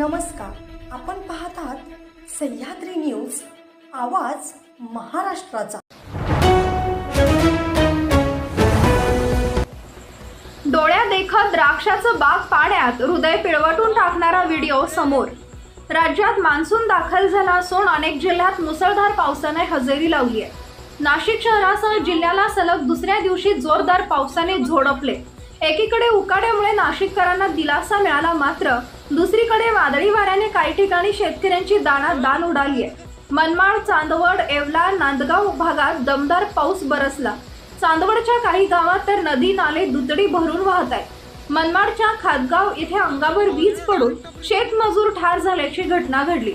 नमस्कार. आपण पाहत आहात सह्याद्री न्यूज आवाज महाराष्ट्राचा. डोळ्या देखत द्राक्षाचं बाग पाण्यात हृदय पिळवटून टाकणारा व्हिडिओ समोर. राज्यात मान्सून दाखल झाला असून अनेक जिल्ह्यात मुसळधार पावसाने हजेरी लावली आहे नाशिक शहरासह जिल्ह्याला सलग दुसऱ्या दिवशी जोरदार पावसाने झोडपले. एकीकडे उकाड्यामुळे नाशिककरांना दिलासा मिळाला मात्र दुसरीकडे वादळी वाऱ्याने काही ठिकाणी शेतकऱ्यांची दाना दान उडाली आहे मनमाड चांदवड येवला नांदगाव भागात दमदार पाऊस बरसला. चांदवडच्या काही गावात तर नदी नाले दुतडी भरून वाहत आहेत. मनमाडच्या खातगाव इथे अंगावर वीज पडून शेतमजूर ठार झाल्याची घटना घडली.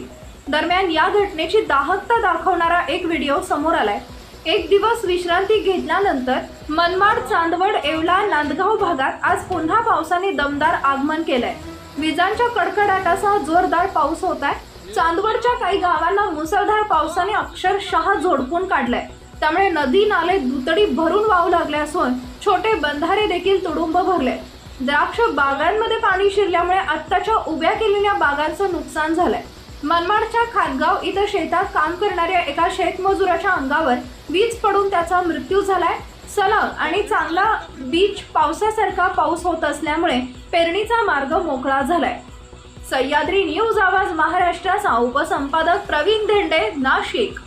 दरम्यान या घटनेची दाहकता दाखवणारा एक व्हिडिओ समोर आलाय. एक दिवस विश्रांती घेतल्यानंतर मनमाड चांदवड येवला नांदगाव भागात आज पुन्हा पावसाने दमदार आगमन केलंय. विजांच्या कडकडाटासह जोरदार पाऊस होत आहे चांदवडच्या काही गावांना मुसळधार पावसाने अक्षरशः झोडपून काढलंय. त्यामुळे नदी नाले दुतडी भरून वाहू लागले असून छोटे बंधारे देखील तुडुंब भरले. द्राक्ष बागांमध्ये पाणी शिरल्यामुळे आत्ताच्या उभ्या केलेल्या बागांचं नुकसान झालंय. मनमाडच्या खानगाव इथं शेतात काम करणाऱ्या एका शेतमजुराच्या अंगावर वीज पडून त्याचा मृत्यू झालाय. सलग आणि चांगला बीच पावसासारखा पाऊस होत असल्यामुळे पेरणीचा मार्ग मोकळा झालाय. सह्याद्री न्यूज आवाज महाराष्ट्राचा उपसंपादक प्रवीण धेंडे नाशिक.